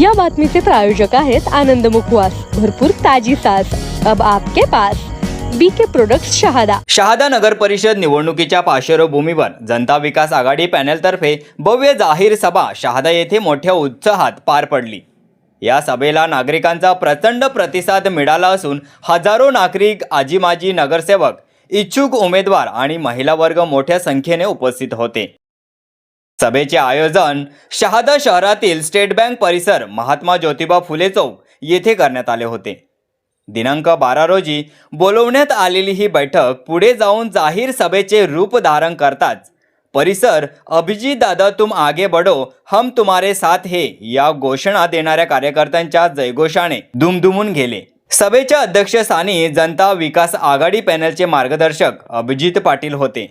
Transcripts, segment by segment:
या बातमीचे प्रायोजक आहेत आनंद मुखवास. भरपूर ताजी सास अब आपके pass. BK product Shahada. Shahada नगर परिषद निवडणुकीच्या पार्श्वभूमीवर जनता विकास आघाडी पॅनेलतर्फे भव्य जाहीर सभा शहादा येथे मोठ्या उत्साहात पार पडली. या सभेला नागरिकांचा प्रचंड प्रतिसाद मिळाला असून हजारो नागरिक आजी माजी नगरसेवक इच्छुक उमेदवार आणि महिला वर्ग मोठ्या संख्येने उपस्थित होते. सभेचे आयोजन शहादा शहरातील स्टेट बँक परिसर महात्मा ज्योतिबा फुले चौक येथे करण्यात आले होते. दिनांक बारा रोजी बोलवण्यात आलेली ही बैठक पुढे जाऊन जाहीर सभेचे रूप धारण करताच परिसर अभिजित दादा तुम आगे बढो हम तुम्हारे साथ हे या घोषणा देणाऱ्या कार्यकर्त्यांच्या जयघोषाने दुमदुमून गेले. सभेच्या अध्यक्षस्थानी जनता विकास आघाडी पॅनलचे मार्गदर्शक अभिजित पाटील होते.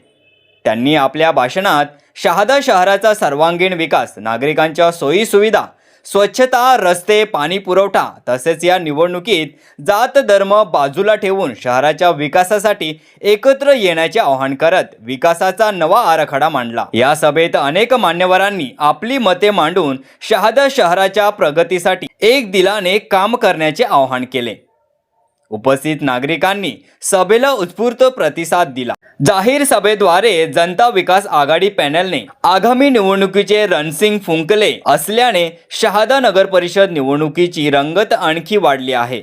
त्यांनी आपल्या भाषणात शहादा शहराचा सर्वांगीण विकास नागरिकांच्या सोयी सुविधा स्वच्छता रस्ते पाणी पुरवठा तसेच या निवडणुकीत जात धर्म बाजूला ठेवून शहराच्या विकासासाठी एकत्र येण्याचे आवाहन करत विकासाचा नवा आराखडा मांडला. या सभेत अनेक मान्यवरांनी आपली मते मांडून शहादा शहराच्या प्रगतीसाठी एक दिलाने काम करण्याचे आवाहन केले. उपस्थित नागरिकांनी सभेला उत्स्फूर्त प्रतिसाद दिला. जाहीर सभेद्वारे जनता विकास आघाडी पॅनलने आगामी निवडणुकीचे रणसिंग फुंकले असल्याने शहादा नगर परिषद निवडणुकीची रंगत आणखी वाढली आहे.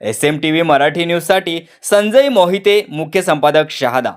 S M T V Marathi न्यूजसाठी संजय मोहिते मुख्य संपादक शहादा.